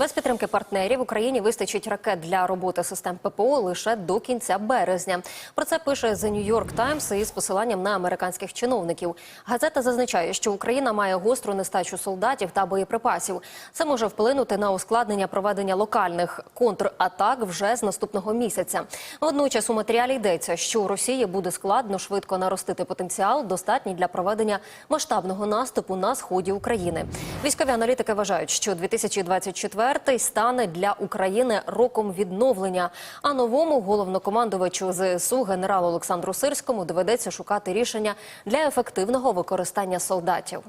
Без підтримки партнерів Україні вистачить ракет для роботи систем ППО лише до кінця березня. Про це пише The New York Times із посиланням на американських чиновників. Газета зазначає, що Україна має гостру нестачу солдатів та боєприпасів. Це може вплинути на ускладнення проведення локальних контратак вже з наступного місяця. Водночас у матеріалі йдеться, що Росії буде складно швидко наростити потенціал, достатній для проведення масштабного наступу на сході України. Військові аналітики вважають, що 2024 стане для України роком відновлення. А новому головнокомандувачу ЗСУ генералу Олександру Сирському доведеться шукати рішення для ефективного використання солдатів.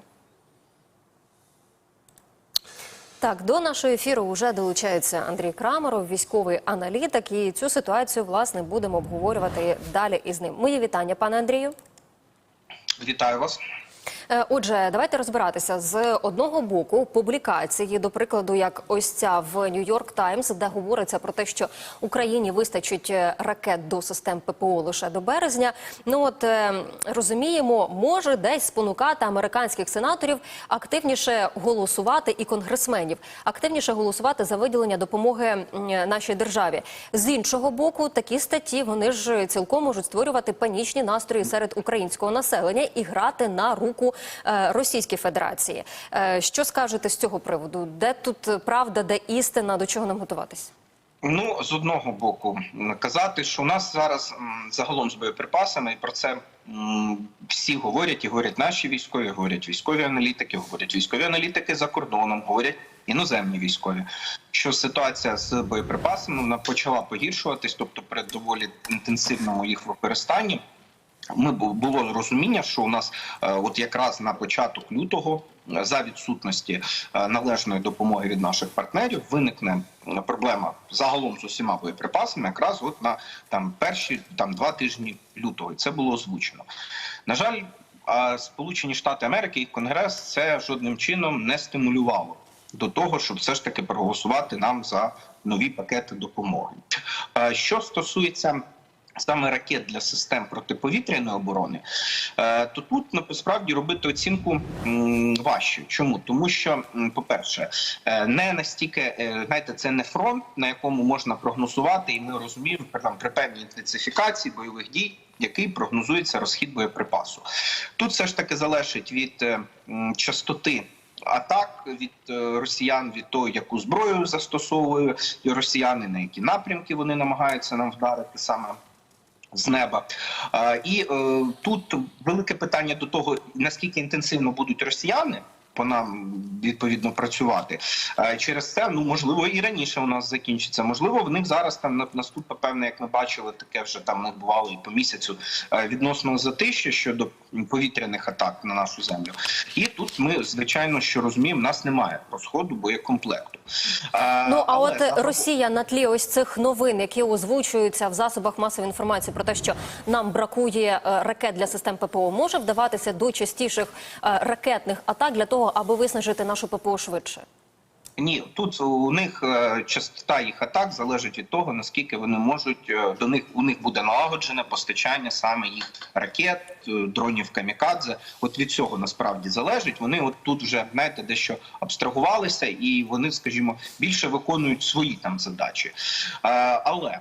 Так, до нашого ефіру вже долучається Андрій Крамеров, військовий аналітик. І цю ситуацію власне будемо обговорювати далі із ним. Мої вітання, пане Андрію. Вітаю вас. Е, Отже, давайте розбиратися з одного боку публікації, до прикладу, як ось ця в Нью-Йорк Таймс, де говориться про те, що Україні вистачить е, ракет до систем ППО лише до березня. Ну от е, розуміємо, може десь спонукати американських сенаторів активніше голосувати і конгресменів, активніше голосувати за виділення допомоги нашій державі. З іншого боку, такі статті вони ж цілком можуть створювати панічні настрої серед українського населення і грати на руку Російській Федерації. Е, Що скажете з цього приводу? Де тут правда, де істина, до чого нам готуватись? Ну з одного боку казати, що у нас зараз загалом з боєприпасами, і про це всі говорять, і говорять наші військові, говорять військові аналітики, говорять військові аналітики за кордоном, говорять іноземні військові. Що ситуація з боєприпасами вона почала погіршуватись, тобто при доволі інтенсивному їх використанні. Ми було розуміння, що у нас е, от якраз на початок лютого, е, за відсутності е, належної допомоги від наших партнерів, виникне проблема загалом з усіма боєприпасами, якраз от на там перші там два тижні лютого. І це було озвучено. На жаль, Сполучені Штати Америки і Конгрес це жодним чином не стимулювало до того, щоб все ж таки проголосувати нам за нові пакети допомоги. Що стосується саме ракет для систем протиповітряної оборони, е, то тут насправді робити оцінку важче. Чому? Тому що, по-перше, е, не настільки е, знаєте, це не фронт, на якому можна прогнозувати, і ми розуміємо там, при певній інтенсифікації бойових дій. Який прогнозується розхід боєприпасу, тут все ж таки залежить від частоти атак від росіян, від того, яку зброю застосовують росіяни, на які напрямки вони намагаються нам вдарити саме з неба. І е, тут велике питання до того, наскільки інтенсивно будуть росіяни. По нам відповідно працювати Е, через це. Ну можливо, і раніше у нас закінчиться. Можливо, в них зараз там на- наступне певне, як ми бачили, таке вже там не бувало і по місяцю е, відносно затища щодо повітряних атак на нашу землю. І тут ми звичайно що розуміємо, нас немає розходу боєкомплекту. Е, Ну а але от Росія на тлі ось цих новин, які озвучуються в засобах масової інформації про те, що нам бракує ракет для систем ППО, може вдаватися до частіших ракетних атак для того, аби виснажити нашу ППО швидше. Ні, тут у них е, частота їх атак залежить від того, наскільки вони можуть е, до них у них буде налагоджене постачання саме їх ракет, е, дронів камікадзе. От від цього насправді залежить. Вони от тут вже знаєте, дещо абстрагувалися, і вони, скажімо, більше виконують свої там задачі. Але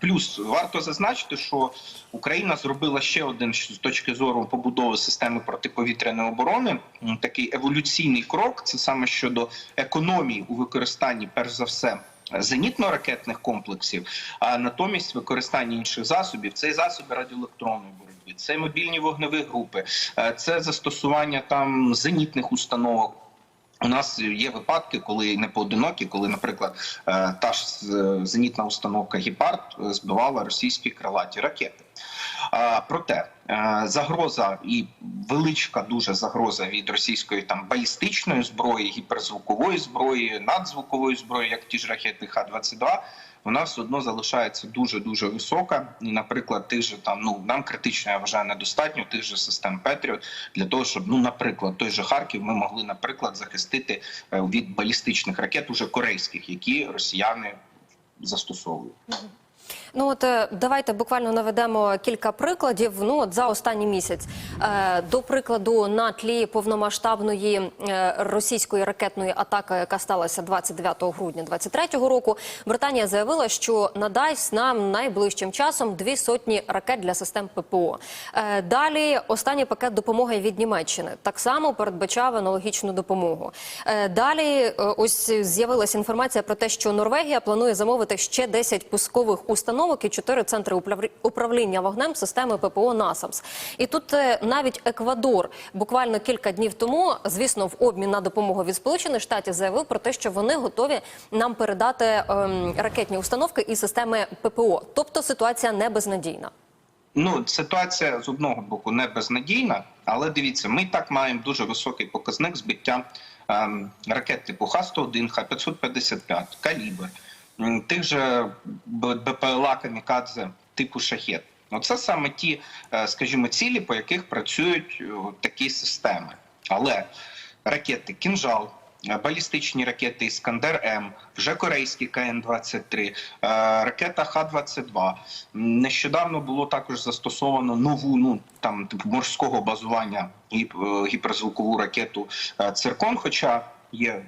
плюс варто зазначити, що Україна зробила ще один з точки зору побудови системи протиповітряної оборони. Такий еволюційний крок. Це саме щодо економії у використанні, перш за все. Зенітно-ракетних комплексів, а натомість використання інших засобів це засоби радіоелектронної боротьби, це мобільні вогневі групи, е, це застосування там зенітних установок. У нас є випадки, коли не поодинокі, коли, наприклад, е, та ж зенітна установка Гепард е, збивала російські крилаті ракети. Проте е, загроза і величка дуже загроза від російської там балістичної зброї, гіперзвукової зброї, надзвукової зброї, як ті ж ракети Х-22, вона все одно залишається дуже дуже висока. І, наприклад, тих же там ну нам критично я вважаю недостатньо тих же систем Петріот для того, щоб ну, наприклад, той же Харків ми могли, наприклад, захистити е, від балістичних ракет уже корейських, які росіяни застосовують. Ну от е, давайте буквально наведемо кілька прикладів. Ну от за останній місяць, Е, до прикладу, на тлі повномасштабної е, російської ракетної атаки, яка сталася 29 грудня 2023 року, Британія заявила, що надасть нам найближчим часом дві сотні ракет для систем ППО. Далі останній пакет допомоги від Німеччини так само передбачав аналогічну допомогу. Далі ось з'явилася інформація про те, що Норвегія планує замовити ще 10 пускових установок і 4 центри управління вогнем системи ППО НАСАМС. І тут е, навіть Еквадор буквально кілька днів тому, звісно, в обмін на допомогу від Сполучених Штатів заявив про те, що вони готові нам передати ем, ракетні установки і системи ППО. Тобто ситуація не безнадійна. Ну, ситуація з одного боку не безнадійна, але дивіться, ми так маємо дуже високий показник збиття ем, ракет типу Х-101, Х-555, Калібр, тих же БПЛА Камікадзе типу Шахет. Оце саме ті, е, скажімо, цілі, по яких працюють е, такі системи. Але ракети Кінжал, е, балістичні ракети Іскандер М, вже корейські КН-23, е, ракета Х-22. Нещодавно було також застосовано нову, ну там типу морського базування е, гіперзвукову ракету Циркон. Хоча є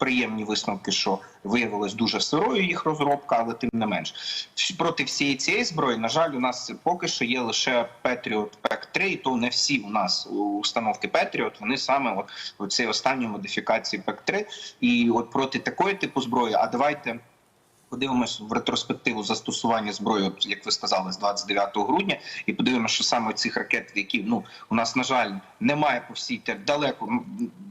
приємні висновки, що виявилось дуже сирою їх розробка, але тим не менш проти всієї цієї зброї, на жаль, у нас поки що є лише Patriot Pack-3, і то не всі у нас установки Patriot, вони саме от у цій останній модифікації Pack-3. І от проти такої типу зброї, а давайте. Подивимось в ретроспективу застосування зброї, як ви сказали, з 29 грудня, і подивимося, що саме цих ракет, які ну у нас на жаль немає по всій далеко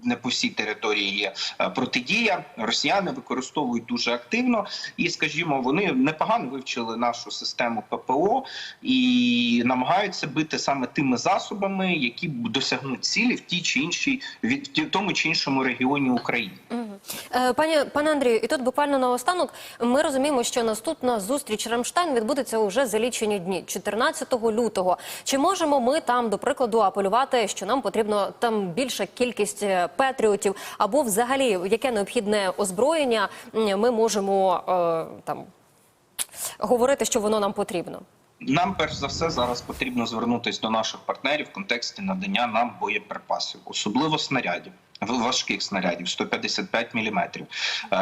не по всій території є е, протидія. Росіяни використовують дуже активно, і скажімо, вони непогано вивчили нашу систему ППО і намагаються бити саме тими засобами, які досягнуть цілі в тій чи іншій від в тому чи іншому регіоні України. Е, Пані пане Андрію, і тут буквально наостанок ми розуміємо, що наступна зустріч Рамштайн відбудеться уже за лічені дні, 14 лютого. Чи можемо ми там, до прикладу, апелювати, що нам потрібно там більша кількість е, патріотів, або взагалі яке необхідне озброєння ми можемо е, там говорити, що воно нам потрібно? Нам перш за все зараз потрібно звернутися до наших партнерів в контексті надання нам боєприпасів, особливо снарядів. Важких снарядів 155 мм,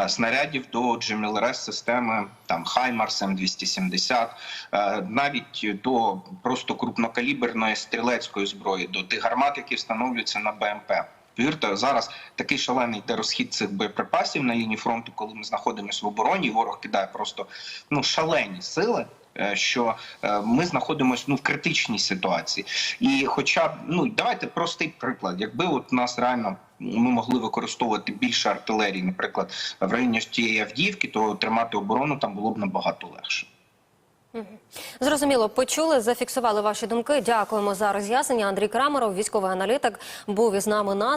снарядів до Джемілрес системи там Хаймарс М270, е, навіть до просто крупнокаліберної стрілецької зброї, до тих гармат, які встановлюються на БМП. Повірте, зараз такий шалений йде розхід цих боєприпасів на лінії фронту, коли ми знаходимося в обороні, і ворог кидає просто ну шалені сили. е, Що е, ми знаходимося ну в критичній ситуації, і хоча б ну давайте простий приклад, якби от у нас реально ми могли використовувати більше артилерії, наприклад, в районі тієї Авдіївки, то тримати оборону там було б набагато легше. Зрозуміло, почули, зафіксували ваші думки. Дякуємо за роз'яснення. Андрій Крамеров, військовий аналітик, був із нами на